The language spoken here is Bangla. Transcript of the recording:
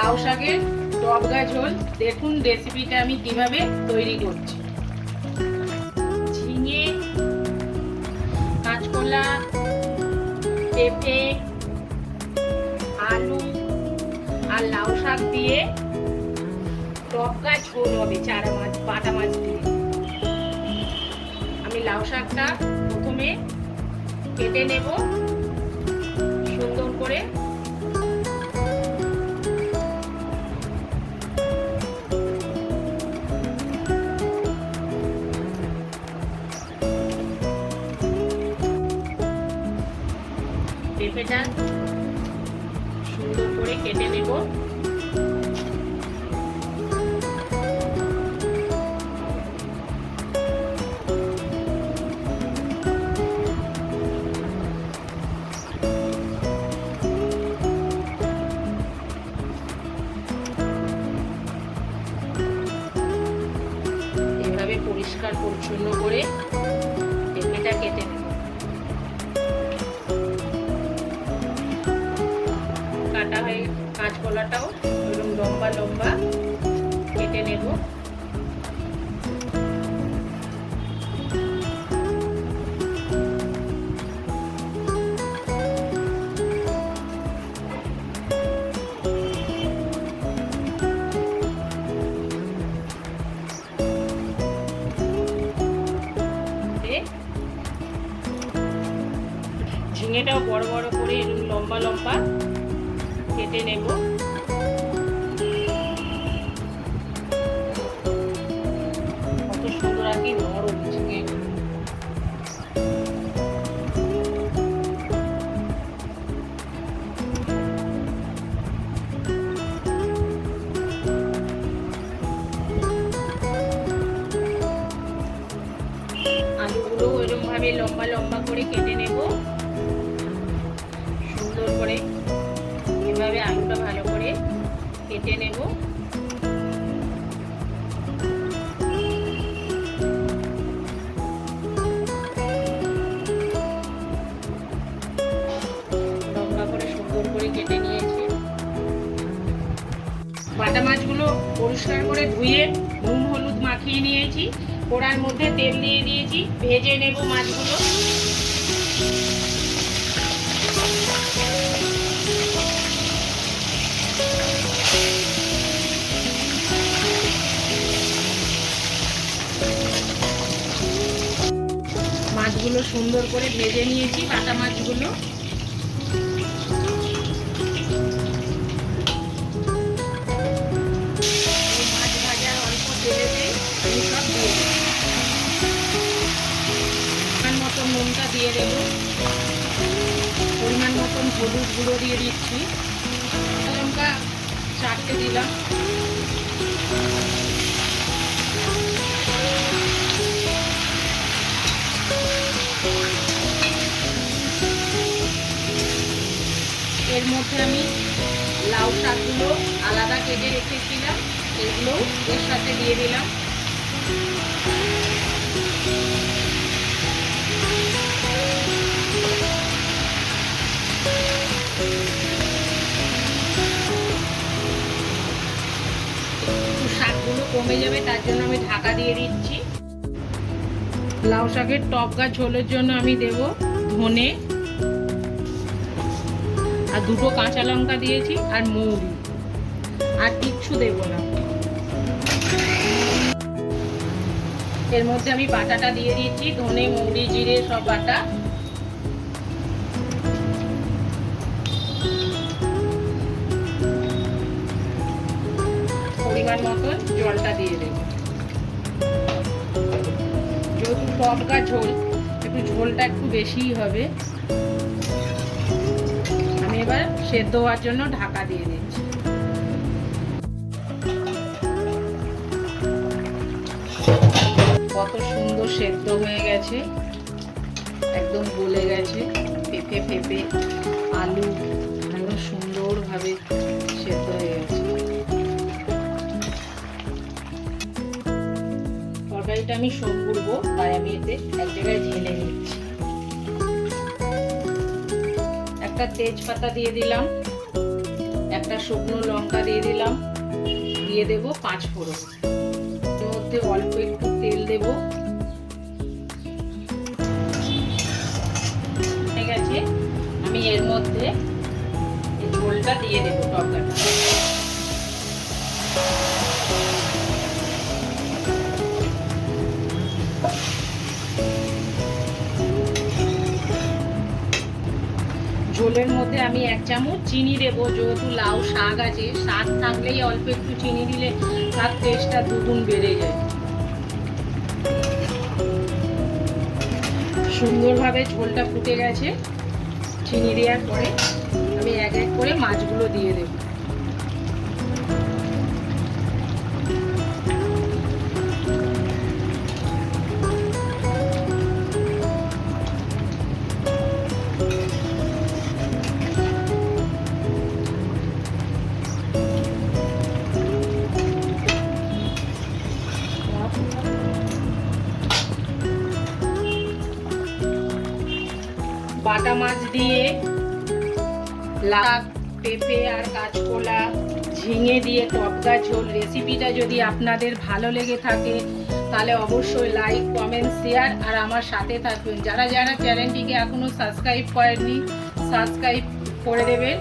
লাউ শাকের টবগা ঝোল দেখুন রেসিপিটা আমি কীভাবে তৈরি করছি। ঝিঙে, কাঁচকলা, পেঁপে, আলু আর লাউ শাক দিয়ে টবগা ঝোল হবে চারা মাছ, বাটা মাছ দিয়ে। আমি লাউ শাকটা প্রথমে কেটে নেব। পেঁপেটা সুন্দর করে কেটে নেব। পরিষ্কার পরিচ্ছন্ন করে পেঁপেটা কেটে নেব। কাটা হয়ে কাঁচকলাটাও এরকম লম্বা লম্বা কেটে নেব। ঝিঙেটাও বড় বড় করে এরকম লম্বা লম্বা কেটে নেব। কত সুন্দর আর নরম আলুগুলো লম্বা লম্বা করে কেটে নেব। এভাবে আলুটা ভালো করে কেটে নেব। লম্বা করে সুন্দর করে কেটে নিয়েছি। বাটা মাছগুলো পরিষ্কার করে ধুয়ে নুন, হলুদ মাখিয়ে নিয়েছি। কড়ার মধ্যে তেল দিয়ে দিয়েছি। ভেজে নেব মাছগুলো। মাছগুলো সুন্দর করে ভেজে নিয়েছি, বাটা মাছগুলো। মাছ অল্প সব দিয়ে পরিমাণ মতন হলুদ গুঁড়ো দিয়ে দিচ্ছি। লঙ্কা চারটে দিলাম। এর মধ্যে আমি লাউ শাকগুলো আলাদা কেটে রেখেছিলাম, এগুলো এর সাথে দিয়ে দিলাম। শাকগুলো কমে যাবে, তার জন্য আমি ঢাকা দিয়ে দিচ্ছি। লাউ শাকের টক গাছ ঝোলের জন্য আমি দেব ধনে আর দুটো কাঁচা লঙ্কা দিয়েছি আর মৌরি। আর কিচ্ছু দেব না। এর মধ্যে আমি বাটাটা দিয়ে দিয়েছি ধনে, মৌরি, জিরে, সব বাটা। পরিমাণ মতন জলটা দিয়ে দেব। যেহেতু টপকা ঝোল, একটু ঝোলটা একটু বেশিই হবে। সেদ্ধ হওয়ার জন্য ঢাকা দিয়ে দিচ্ছি। কত সুন্দর সেদ্ধ হয়ে গেছে। একদম গলে গেছে। পেঁপে পেঁপে, আলু একদম সুন্দরভাবে সেদ্ধ হয়ে গেছে। তরকারিটা আমি সম্পূর্ব তাই আমি এতে এক জায়গায় ঢেলে নিচ্ছি। একটা তেজপাতা দিয়ে দিলাম। একটা শুকনো লঙ্কা দিয়ে দিলাম। দিয়ে দেব পাঁচ ফোড়ন। মধ্যে অল্প একটু তেল দেব। ঠিক আছে আমি এর মধ্যে ঝোলটা দিয়ে দেবো টকাটা মধ্যে আমি এক চামচ চিনি দেবো। যেহেতু লাউ শাক আছে, শাক থাকলেই অল্প একটু চিনি দিলে তার টেস্টটা দুগুণ বেড়ে যায়। সুন্দরভাবে ঝোলটা ফুটে গেছে। চিনি দেওয়ার পরে আমি এক এক করে মাছগুলো দিয়ে দেবো। বাটা মাছ দিয়ে লাগ পেঁপে আর কাঁচকলা ঝিঙে দিয়ে টপকা ঝোল। রেসিপিটা যদি আপনাদের ভালো লেগে থাকে, তাহলে অবশ্যই লাইক, কমেন্ট, শেয়ার আর আমার সাথে থাকবেন। যারা যারা চ্যানেলটিকে এখনও সাবস্ক্রাইব করেননি, সাবস্ক্রাইব করে দেবেন।